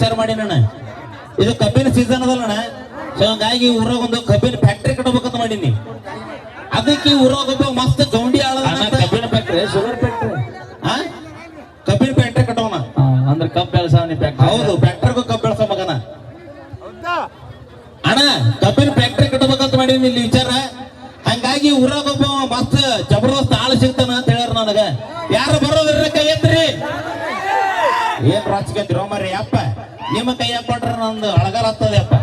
ವಿಚಾರ ಮಾಡಿ ಇದು ಕಬ್ಬಿನ ಸೀಸನ್ ಅದಲ್ಲಣ್ಣ. ಸೊ ಹಂಗಾಗಿ ಊರಾಗ ಒಂದು ಕಬ್ಬಿನ ಫ್ಯಾಕ್ಟ್ರಿ ಕಟ್ಟಬೇಕಂತ ಮಾಡೀನಿ. ಅದಕ್ಕೆ ಊರಾಗ ಒಬ್ಬ ಮಸ್ತ್ ಗೌಂಡಿ ಆಳ ಕಬ್ಬಿನ ಫ್ಯಾಕ್ಟ್ರಿ ಶುಗರ್ ಫ್ಯಾಕ್ಟ್ರಿ ಕಬ್ಬಿನ ಫ್ಯಾಕ್ಟ್ರಿ ಕಟ್ಟವನ? ಅಂದ್ರೆ ಕಬ್ಬು ಬೆಳಸಾವನಿ ಫ್ಯಾಕ್ಟ್ರಿ ಹೌದು ಫ್ಯಾಕ್ಟ್ರಿಗೂ ಕಬ್ಬು ಬೆಳಸ ಮಗನ. ಅಣ್ಣ ಕಬ್ಬಿನ ಫ್ಯಾಕ್ಟ್ರಿ ಕಟ್ಟಬೇಕಂತ ಮಾಡೀನಿ ಇಲ್ಲಿ ವಿಚಾರ. ಹಂಗಾಗಿ ಊರಾಗ ಒಬ್ಬ ಮಸ್ತ್ ಜಬರ್ದಸ್ತ್ ಆಳ ಸಿಗ್ತಾನ ಅಂತ ಹೇಳ್ಯಾರ ನನಗ. ಯಾರು ಬರೋದ್ರ ಕೈ ಎತ್ರಿ? ಏನ್ ರಾಜಕೀಯ ಮರ್ರಿ ಅಪ್ಪ? ನಿಮ್ಮ ಕೈಯಾಗ ಕೊಟ್ರ ನಂದು ಅಳಗಾಲ ಹತ್ತದಪ್ಪ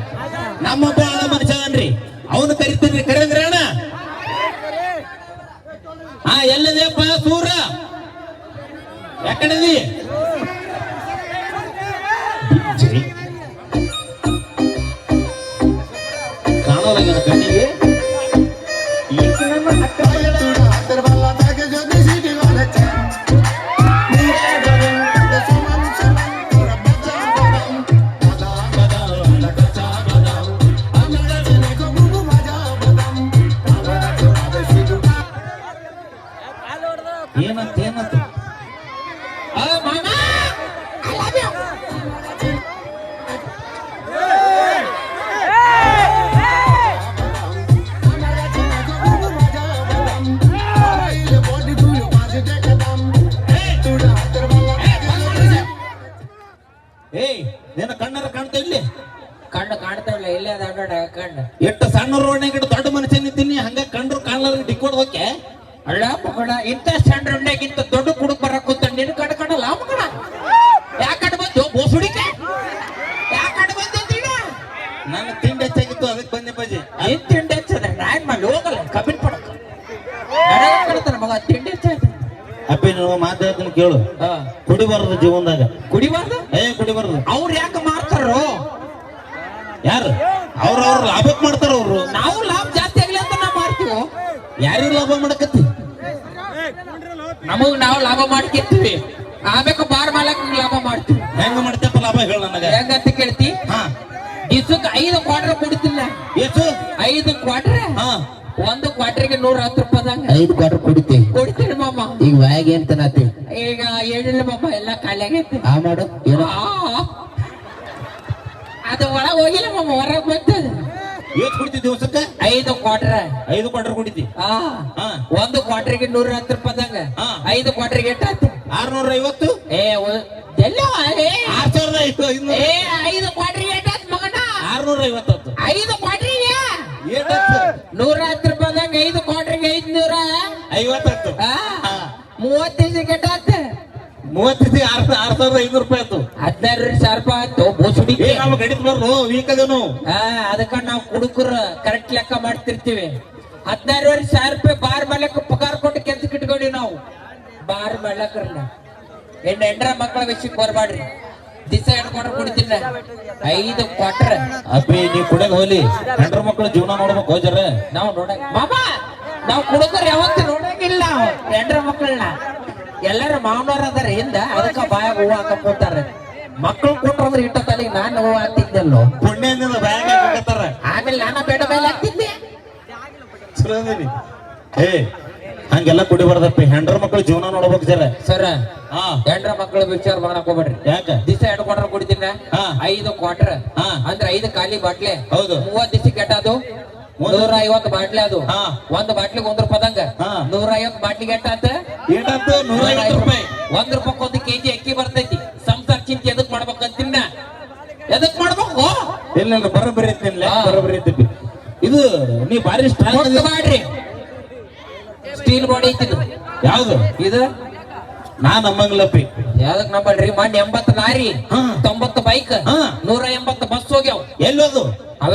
ಅಪ್ಪ ಆದ ಮನುಷ್ಯನ್ರಿ ಅವನು ಕರಿತೀನಿ ಕರೆಂದ್ರೆ ಅಣ್ಣ. ಹಾ ಎಲ್ಲಿದೆಯಪ್ಪ ಸೂರ? ಯಾಕಡಿದಿ ಕಾಣೋಲ್ಲ ಕಣ್ಣಿಗೆ. ಏನಂತ ನಮ್ಮ ಮಾಮ! ಏಯ್ ನಿನ್ನ ಕಣ್ಣರ ಕಾಣ್ತಾ ಇಲ್ಲಿ ಕಣ್ಣು ಕಾಣ್ತಾವಲ್ಲ ಇಲ್ಲೇ ಅದ ಕಣ್ಣು. ಎಷ್ಟು ಸಣ್ಣ ರೋಡ್ನಾಗ ಗಿಡ ದೊಡ್ಡ ಮನುಷ್ಯ ನಿಂತೀನಿ ಹಂಗ ಕಂಡ್ರು ಕಾಣ್ಲಾರ ಡಿಕ್ಕೋಡ್ ಹೋಕೆ ಅಲ್ಲ ಮಗಳ ಇಂಥ ಸಣ್ಣ ರುಂಡ್ಯಾಗ ಇಂಥ ದೊಡ್ಡ ಕುಡುಕ್ ಬರಕ್ ಕೂತ ನಿನ್ ಕಣ್ಣು ಕಾಣಲ್ಲ ಮಗಣ ಯಾಕಂಡ್ ಬಂತು ಬೋಸುಡಿಕೆ? ಯಾಕಂಡ್ ಬಂದಿದ್ದೀನ ನನ್ನ ತಿಂಡಿ ಹೆಚ್ಚಾಗಿತ್ತು ಅದಕ್ಕೆ ಬಂದೆ ಬಜಿ ಏನ್ ತಿಂಡಿ ಹಚ್ಚದ ನಾಯನ್ ಮಾಡಿ ಹೋಗಲ್ಲ ಕಬ್ಬಿನ ಪಡಕ. ಕಡ್ತಾನ ಮಗ ತಿಂಡಿ ಹೆಚ್ಚಾಯ್ತು ಅಪ್ಪಿ ನೀವು ಮಾತಾಡ್ತೀನಿ ಕೇಳು. ಕುಡಿಬಾರದು ಜೀವನದಾಗ. ಕುಡಿಬಾರ್ದು? ಏ ಕುಡಿಬಾರದು. ಅವ್ರು ಯಾಕೆ ಮಾರ್ತಾರೋ? ಯಾರು? ಅವ್ರವ್ರ ಲಾಭಕ್ಕೆ ಮಾಡ್ತಾರ ಅವ್ರು. ನಾವು ಲಾಭ ಜಾಸ್ತಿ ಆಗ್ಲಿ ಅಂತ ನಾವು ಮಾರ್ತೀವೋ ಯಾರು ಲಾಭ ಮಾಡಕತ್ತಿ? ನಮಗ್ ನಾವು ಲಾಭ ಮಾಡ್ಕಿರ್ತೀವಿ ಆಮೇಲೆ ಬಾರ್ ಮಾಲಕ್ ಲಾಭ ಮಾಡ್ತೀವಿ. ಹೆಂಗ್ ಮಾಡ್ತೇಪ ಲಾಭ ಹೇಳ ನನಗ ಹೆಂಗಂತ ಕೇಳ್ತಿ? ಹಾ. ದಿವ್ಸಕ್ಕೆ ಐದು ಕ್ವಾರ್ಟರ್ ಕೊಡ್ತಿಲ್ಲ. ಎಷ್ಟು? ಐದು ಕ್ವಾರ್ಟರ್ ಹಾ. ಒಂದು ಕ್ವಾರ್ಟರ್ಗೆ ನೂರ ಹತ್ತು ರೂಪಾಯಿದಂಗ ಐದು ಕ್ವಾರ್ಟರ್ ಕುಡಿತಿ. ಕೊಡ್ತೀನಿ ಮಾಮ. ಈಗ ವ್ಯಾಗ್ ಏನ್ ತನತಿ ಈಗ ಏನಿಲ್ಲ ಮಾಮ ಎಲ್ಲ ಖಾಲಿ ಆಗೈತಿ ಆ ಮಾಡು ಏನೋ. ಆ. ಅದು ಒಳಗೆ ಹೋಗಿಲ್ಲ ಮಾಮ ಹೊರಗೆ ಬಂತದ. ಎಷ್ಟು ಕುಡಿತಿ ದಿವಸಕ್ಕೆ? ಐದು ಕ್ವಾರ್ಟರ್ ಐದು ಕ್ವಾರ್ಟರ್ ಕುಡಿತಿ ಆ ಹಾ. ಒಂದು ಕ್ವಾರ್ಟರ್ಗೆ ನೂರ ಹತ್ತು ರೂಪಾಯಿ ದಂಗ ಐದು ಕ್ವಾರ್ಟರ್ಗೆ ಎಷ್ಟಾಯ್ತು ಆರ್ನೂರ ಐವತ್ತು? ಏ ಎಲ್ಲ ಆರ್ ಸಾವಿರದ ಏ ಐದು ಕ್ವಾರ್ಟರ್ಗೆ ಎಷ್ಟಾಯ್ತು ಮಗನ? ಆರ್ನೂರ ಐವತ್ತು ಐದು ಕ್ವಾರ್ಟರ್ಗೆ ನೂರ ಹತ್ತು ರೂಪಾಯಿದಂಗ ಐದು ಕ್ವಾರ್ಟರ್ಗೆ ಐದು ನೂರ ಐವತ್ತು. ಮೂವತ್ತೈದು ಮೂವತ್ತೈದು ಆರ್ ಆರ್ ಸಾವಿರದ ಐನೂರು ರೂಪಾಯಿ ಆಯ್ತು. ಹದಿನಾರು ಸಾವಿರ ರೂಪಾಯಿ ಆಯ್ತು. ಬೋಸುಡಿ ಏ ನಾವು ಗಡಿತ ಬರ್ರು ವೀಕ್ ಅದೇನು ಆ ಅದಕ್ಕ ನಾವು ಕುಡುಕರ ಕರೆಕ್ಟ್ ಲೆಕ್ಕ ಮಾಡ್ತಿರ್ತೀವಿ. ಹದಿನಾರುವರೆ ಸಾವಿರ ರೂಪಾಯಿ ಬಾರ್ ಮಾಲಕ್ ಪಗಾರ ಕೊಟ್ಟು ಕೆಲ್ಸಕ್ಕೆ ಇಟ್ಕೊಂಡಿ ನಾವು. ಬಾರ್ ಮಾಲಕರನ್ನ. ಹೆಣ್ಣು ಹೆಂಡ್ರ ಮಕ್ಕಳ ವಿಷಯಕ್ಕೆ ಬರ್ಬಾಡ್ರಿ. ದಿವಸ ಹಿಡ್ಕೊಂಡ್ರೆ ಕುಡಿತಿಲ್ಲ ಐದು ಕ್ವಾರ್ಟರ್ ಅಪ್ಪಿ ನೀ ಕುಡಿಯೋದ್ ಹೋಲಿ ಹೆಂಡ್ರ ಮಕ್ಕಳು ಜೀವನ ನೋಡ್ಬೇಕು ಹೋಜರ ನಾವು ನೋಡ ಮಾಮ ನಾವು ಕುಡುಕರು ಯಾವತ್ತು ನೋಡಂಗಿಲ್ಲ ಹೆಂಡ್ರ ಮಕ್ಕಳನ್ನ. ಎಲ್ಲರ ಮಾವನವ್ರ ಅದಾರ ಹಿಂದ ಅದಕ್ಕ ಬಾಯಾಗ ಹೂವು ಹಾಕೊಂತಾರೆ ಮಕ್ಕಳು ಕೊಟ್ರಂದ್ರೆ ಇಟ್ಟ ತಲೆಗೆ ನಾನು ಹೂವು ಹಾಕ್ತಿದ್ದಲ್ಲೋ ಪುಣ್ಯದಿಂದ ಬ್ಯಾಗ್ ಹಾಕತ್ತಾರ ಆಮೇಲೆ ನಾನು ಬೇಡ ಮೇಲೆ ಹಾಕ್ತಿದ್ದೆ. ಚಲೋ ಅದೀನಿ. ಏ ಹಂಗೆಲ್ಲ ಕುಡಿಬಾರ್ದಪ್ಪ. ಹೆಂಡ್ರ ಮಕ್ಕಳು ಜೀವನ ನೋಡ್ಬೇಕು ಸರ್ ಸರ್ ಹೆಂಡ್ರ ಮಕ್ಕಳು ವಿಚಾರ ಮಾಡಕ್ ಹೋಗ್ಬೇಡ್ರಿ. ಯಾಕ? ದಿವಸ ಎರಡು ಕ್ವಾರ್ಟರ್ ಕುಡಿತೀನ. ಐದು ಕ್ವಾರ್ಟರ್. ಅಂದ್ರೆ ಐದು ಖಾಲಿ ಬಾಟ್ಲೆ. ಹೌದು. ಮೂವತ್ ದಿವಸ ಕೆಟ್ಟದು ನೂರ ಐವತ್ತು ಬಾಟ್ಲಿ ಅದು. ಒಂದು ಬಾಟ್ಲಿಗೆ ಒಂದ್ ರೂಪಾಯಿದಂಗ. ನೂರ ಐವತ್ತು ಬಾಟ್ಲಿಗೆ ಎಟ್ಟಾತ ಏಟಾಯ್ತು ನೂರ ಐವತ್ತು ರೂಪಾಯಿ. ಒಂದ್ ರೂಪಾಯಿ ಒಂದು ಕೆಜಿ ಅಕ್ಕಿ ಬರ್ತೈತಿ. ಸಂಸಾರ ಚಿಂತೆ ಎದಕ್ ಮಾಡ್ಬೇಕಂತಿನ್ನ? ಎದಕ್ ಮಾಡ್ಬೇಕು? ಇಲ್ಲ ಇಲ್ಲ ಬರೋಬ್ಬರಿ ಐತಿಲ್ಲ ಹಾ. ಬರೋಬ್ಬರಿ ಐತಿ ಇದು ನೀ ಬಾರಿ ಸ್ಟ್ರಾಂಗ್ ಮಾಡ್ರಿ ಸ್ಟೀಲ್ ಬಾಡಿ ಐತಿ. ಯಾವ್ದು? ಇದು? ನಾ ನಮ್ಮಂಗ್ಲಪ್ಪಿ. ಯಾವ್ದಕ್ ನಂಬಲ್ರಿ ಮಣ್ಣ ಎಂಬತ್ತು ಲಾರಿ. ತೊಂಬತ್ತು ಬೈಕ್. ನೂರ ಎಂಬತ್ತು ಬಸ್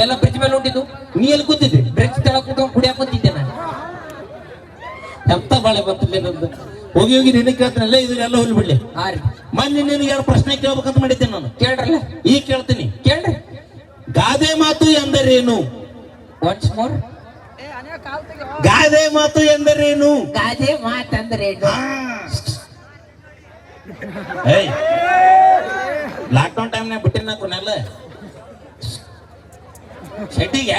ಅವೆಲ್ಲ ಬ್ರಿಡ್ಜ್ ಮೇಲೆ ಉಂಟಿದ್ದು ನೀ ಎಲ್ಲಿ ಕೂತಿದ್ದೆ? ಬ್ರಿಡ್ಜ್ ತಳ ಕುತ್ಕೊಂಡು ಕುಡಿಯಾಕ ಕುಂತಿದ್ದೆ ನಾನು. ಎಂತ ಬಾಳೆ ಬಂತಿಲ್ಲ ನಂದು? ಹೋಗಿ ಹೋಗಿ ನಿನ್ನ ಕೇಳ್ತಾನಲ್ಲ ಇದು ಹೋಗಿ ಬಿಡ್ಲಿ. ಹಾ ರೀ. ಮೊನ್ನೆ ನಿನಗೆ ಎರಡು ಪ್ರಶ್ನೆ ಕೇಳ್ಬೇಕಂತ ಮಾಡಿದ್ದೇನೆ ನಾನು. ಕೇಳ್ರಲ್ಲ. ಈಗ ಕೇಳ್ತೀನಿ. ಕೇಳ್ರಿ. ಗಾದೆ ಮಾತು ಎಂದರೇನು? ಒನ್ಸ್ ಮೋರ್ ಗಾದೆ ಮಾತು ಎಂದರೇನು? ಗಾದೆ ಮಾತಂದ್ರೇನು? ಏಯ್. ಲಾಕ್ಡೌನ್ ಟೈಮ್ನಾಗ ಬಿಟ್ಟಿನ ಕೊನೆಲ್ಲ ಶೆಟ್ಟಿಗೆ